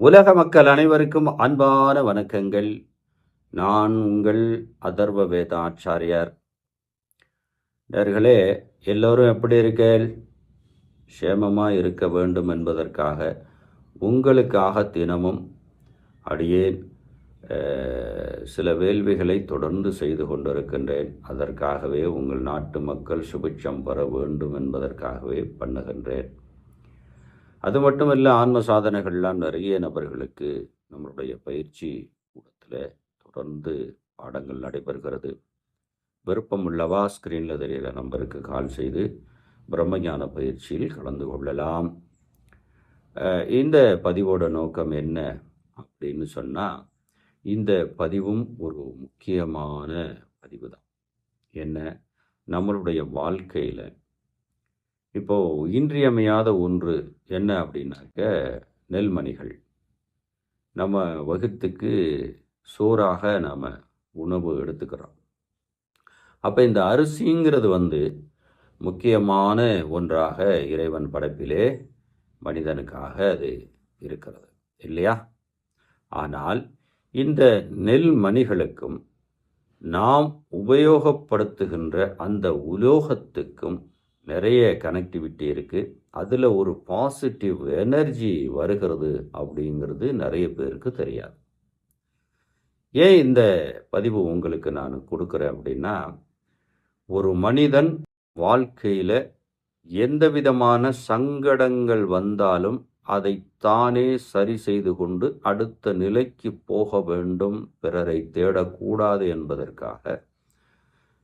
உலக மக்கள் அனைவருக்கும் அன்பான வணக்கங்கள். நான் உங்கள் அதர்வ வேதாச்சாரியார். நேர்களே எல்லோரும் எப்படி இருக்கேள் சேமமாக இருக்க வேண்டும் என்பதற்காக உங்களுக்காக தினமும் அடியேன் சில வேள்விகளை தொடர்ந்து செய்து கொண்டிருக்கின்றேன். அதற்காகவே உங்கள் நாட்டு மக்கள் சுபிட்சம் பெற வேண்டும் என்பதற்காகவே பண்ணுகின்றேன். அது மட்டுமல்ல ஆன்ம சாதனைகள்லாம் நிறைய நபர்களுக்கு நம்மளுடைய பயிற்சி கூடத்தில் தொடர்ந்து பாடங்கள் நடைபெறுகிறது. விருப்பம் உள்ளவா ஸ்க்ரீனில் தெரிகிற நம்பருக்கு கால் செய்து பிரம்மஞான பயிற்சியில் கலந்து கொள்ளலாம். இந்த பதிவோட நோக்கம் என்ன அப்படின்னு சொன்னால் இந்த பதிவும் ஒரு முக்கியமான பதிவு தான் என்ன? நம்மளுடைய வாழ்க்கையில் இப்போ இன்றியமையாத ஒன்று என்ன அப்படின்னாக்க நெல்மணிகள். நம்ம வகுத்துக்கு சோறாக நாம் உணவு எடுத்துக்கிறோம். அப்போ இந்த அரிசிங்கிறது வந்து முக்கியமான ஒன்றாக இறைவன் படைப்பிலே மனிதனுக்காக அது இருக்கிறது இல்லையா? ஆனால் இந்த நெல் மணிகளுக்கும் நாம் உபயோகப்படுத்துகின்ற அந்த உலோகத்துக்கும் நிறைய கனெக்டிவிட்டி இருக்குது அதில் ஒரு பாசிட்டிவ் எனர்ஜி வருகிறது அப்படிங்கிறது நிறைய பேருக்கு தெரியாது. ஏன் இந்த பதிவு உங்களுக்கு நான் கொடுக்குறேன் அப்படின்னா ஒரு மனிதன் வாழ்க்கையில் எந்த விதமான சங்கடங்கள் வந்தாலும் அதை தானே சரி செய்து கொண்டு அடுத்த நிலைக்கு போக வேண்டும் பிறரை தேடக்கூடாது என்பதற்காக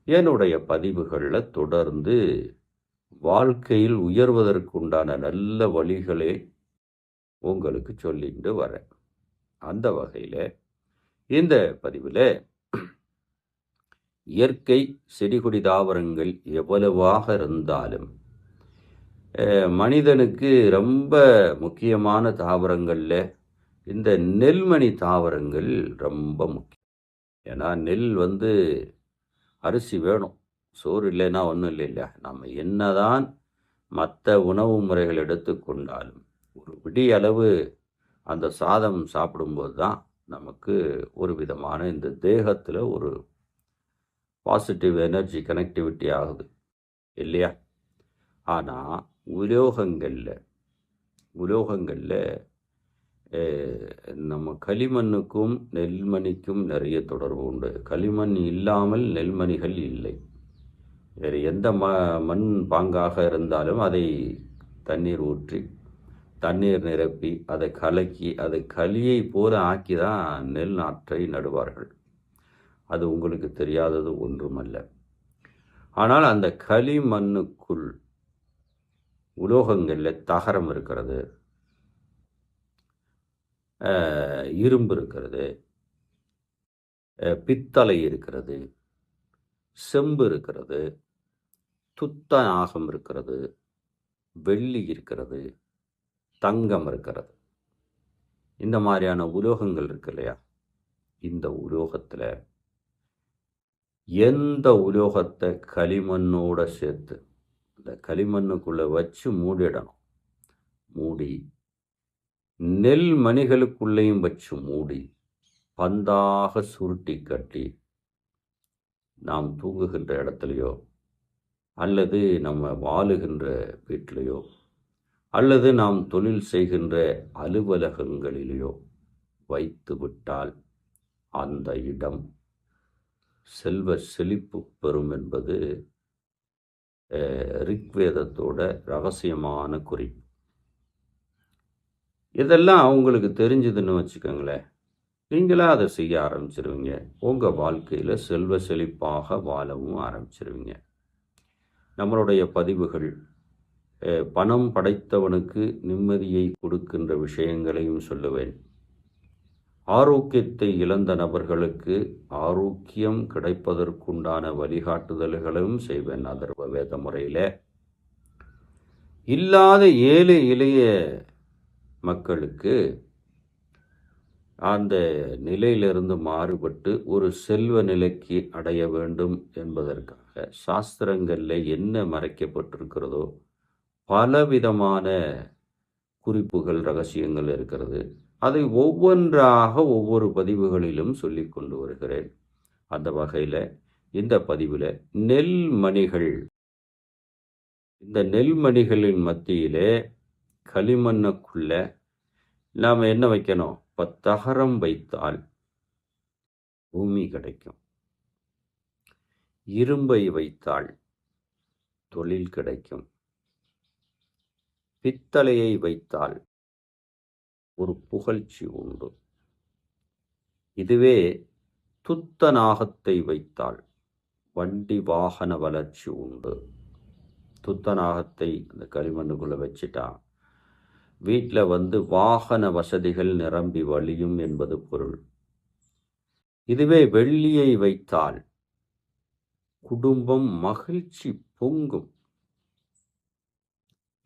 என்னுடைய பதிவுகளில் தொடர்ந்து வாழ்க்கையில் உயர்வதற்குண்டான நல்ல வழிகளே உங்களுக்கு சொல்லிட்டு வரேன். அந்த வகையில் இந்த பதிவில் இயற்கை செடிகொடி தாவரங்கள் எவ்வளவாக இருந்தாலும் மனிதனுக்கு ரொம்ப முக்கியமான தாவரங்களில் இந்த நெல்மணி தாவரங்கள் ரொம்ப முக்கியம். ஏன்னா நெல் வந்து அரிசி வேணும். சோறு இல்லைன்னா ஒன்றும் இல்லை இல்லையா? நம்ம என்னதான் மற்ற உணவு முறைகள் எடுத்துக்கொண்டாலும் ஒரு விடி அளவு அந்த சாதம் சாப்பிடும்போது தான் நமக்கு ஒரு விதமான இந்த தேகத்தில் ஒரு பாசிட்டிவ் எனர்ஜி கனெக்டிவிட்டி ஆகுது இல்லையா? ஆனால் உலோகங்களில் உலோகங்களில் நம்ம களிமண்ணுக்கும் நெல்மணிக்கும் நிறைய தொடர்பு உண்டு. களிமண் இல்லாமல் நெல்மணிகள் இல்லை. வேறு எந்த ம மண் பாங்காக இருந்தாலும் அதை தண்ணீர் ஊற்றி தண்ணீர் நிரப்பி அதை கலக்கி அதை களியை போல ஆக்கி தான் நெல் நாற்றை நடுவார்கள். அது உங்களுக்கு தெரியாதது ஒன்றுமல்ல. ஆனால் அந்த களி மண்ணுக்குள் உலோகங்களில் தகரம் இருக்கிறது இரும்பு இருக்கிறது பித்தளை இருக்கிறது செம்பு இருக்கிறது துத்த நாகம் இருக்கிறது வெள்ளி இருக்கிறது தங்கம் இருக்கிறது. இந்த மாதிரியான உலோகங்கள் இருக்கு இல்லையா? இந்த உலோகத்தில் எந்த உலோகத்தை களிமண்ணோட சேர்த்து இந்த களிமண்ணுக்குள்ளே வச்சு மூடிடணும். மூடி நெல் மணிகளுக்குள்ளேயும் வச்சு மூடி பந்தாக சுருட்டி கட்டி நாம் தூங்குகின்ற இடத்துலையோ அல்லது நம்ம வாழுகின்ற வீட்டிலையோ அல்லது நாம் தொழில் செய்கின்ற அலுவலகங்களிலேயோ வைத்து விட்டால் அந்த இடம் செல்வ செழிப்பு பெறும் என்பது ரிக்வேதத்தோட ரகசியமான குறிப்பு. இதெல்லாம் அவங்களுக்கு தெரிஞ்சதுன்னு வச்சுக்கோங்களேன். நீங்களாக அதை செய்ய ஆரம்பிச்சிருவீங்க. உங்கள் வாழ்க்கையில் செல்வ செழிப்பாக வாழவும் ஆரம்பிச்சிருவீங்க. நம்மளுடைய பதிவுகள். பணம் படைத்தவனுக்கு நிம்மதியை கொடுக்கின்ற விஷயங்களையும் சொல்லுவேன். ஆரோக்கியத்தை இழந்த நபர்களுக்கு ஆரோக்கியம் கிடைப்பதற்குண்டான வழிகாட்டுதல்களும் செய்வேன் அதர்வ வேத முறையில். இல்லாத ஏழை இளைய மக்களுக்கு அந்த நிலையிலிருந்து மாறுபட்டு ஒரு செல்வ நிலைக்கு அடைய வேண்டும் என்பதற்காக சாஸ்திரங்களில் என்ன மறைக்கப்பட்டிருக்கிறதோ பலவிதமான குறிப்புகள் ரகசியங்கள் இருக்கிறது. அதை ஒவ்வொன்றாக ஒவ்வொரு பதிவுகளிலும் சொல்லி கொண்டு வருகிறேன். அந்த வகையில் இந்த பதிவில் நெல்மணிகள். இந்த நெல்மணிகளின் மத்தியிலே களிமண்ணுக்குள்ள நாம் என்ன வைக்கணும்? இப்போ தகரம் வைத்தால் பூமி கிடைக்கும். இரும்பை வைத்தால் தொழில் கிடைக்கும். பித்தளையை வைத்தால் ஒரு புகழ்ச்சி உண்டு. இதுவே துத்த நாகத்தை வைத்தால் வண்டி வாகன வளர்ச்சி உண்டு. துத்த நாகத்தை அந்த களிமண்ணுக்குள்ளே வச்சுட்டா வீட்டில் வந்து வாகன வசதிகள் நிரம்பி வழியும் என்பது பொருள். இதுவே வெள்ளியை வைத்தால் குடும்பம் மகிழ்ச்சி பொங்கும்.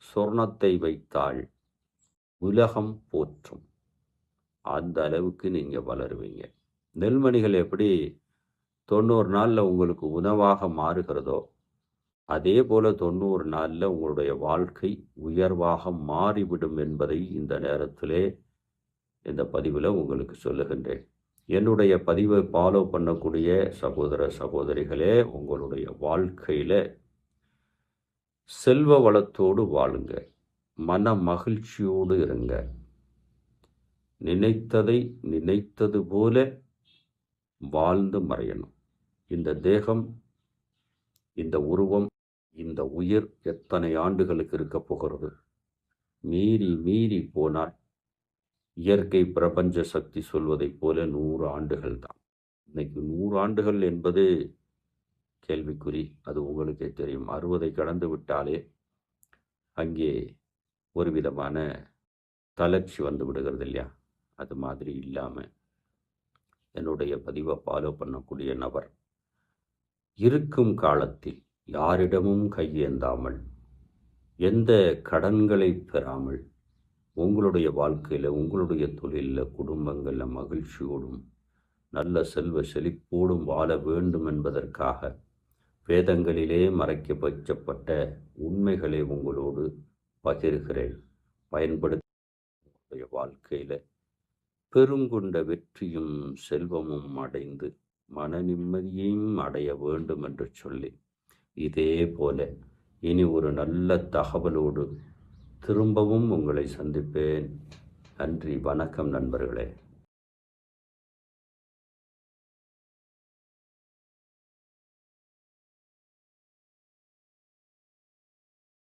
சொர்ணத்தை வைத்தால் உலகம் போற்றும். அந்த அளவுக்கு நீங்கள் வளருவீங்க. நெல்மணிகள் எப்படி தொண்ணூறு நாளில் உங்களுக்கு உணவாக மாறுகிறதோ அதே போல தொண்ணூறு நாளில் உங்களுடைய வாழ்க்கை உயர்வாக மாறிவிடும் என்பதை இந்த நேரத்திலே இந்த பதிவில் உங்களுக்கு சொல்லுகின்றேன். என்னுடைய பதிவை ஃபாலோ பண்ணக்கூடிய சகோதர சகோதரிகளே உங்களுடைய வாழ்க்கையில் செல்வ வளத்தோடு வாழுங்க. மன மகிழ்ச்சியோடு இருங்க. நினைத்ததை நினைத்தது போல வாழ்ந்து மறையணும். இந்த தேகம் இந்த உருவம் இந்த உயிர் எத்தனை ஆண்டுகளுக்கு இருக்க போகிறது? மீறி மீறி போனால் இயற்கை பிரபஞ்ச சக்தி சொல்வதைப் போல நூறு ஆண்டுகள் தான். இன்னைக்கு நூறு ஆண்டுகள் என்பது கேள்விக்குறி அது உங்களுக்கே தெரியும். அறுபதை கடந்து விட்டாலே அங்கே ஒரு விதமான தளர்ச்சி வந்து விடுகிறது இல்லையா? அது மாதிரி இல்லாமல் என்னுடைய பதிவை ஃபாலோ பண்ணக்கூடிய நபர் இருக்கும் காலத்தில் யாரிடமும் கையேந்தாமல் எந்த கடன்களை பெறாமல் உங்களுடைய வாழ்க்கையில் உங்களுடைய தொழிலில் குடும்பங்களில் மகிழ்ச்சியோடும் நல்ல செல்வ செழிப்போடும் வாழ வேண்டும் என்பதற்காக வேதங்களிலே மறைக்க வைக்கப்பட்ட உண்மைகளை உங்களோடு பகிர்கிறேன். பயன்படுத்த வாழ்க்கையில் பெருங்கொண்ட வெற்றியும் செல்வமும் அடைந்து மன நிம்மதியையும் அடைய வேண்டும் என்று சொல்லி இதே போல இனி ஒரு நல்ல தகவலோடு திரும்பவும் உங்களை சந்திப்பேன். நன்றி. வணக்கம் நண்பர்களே.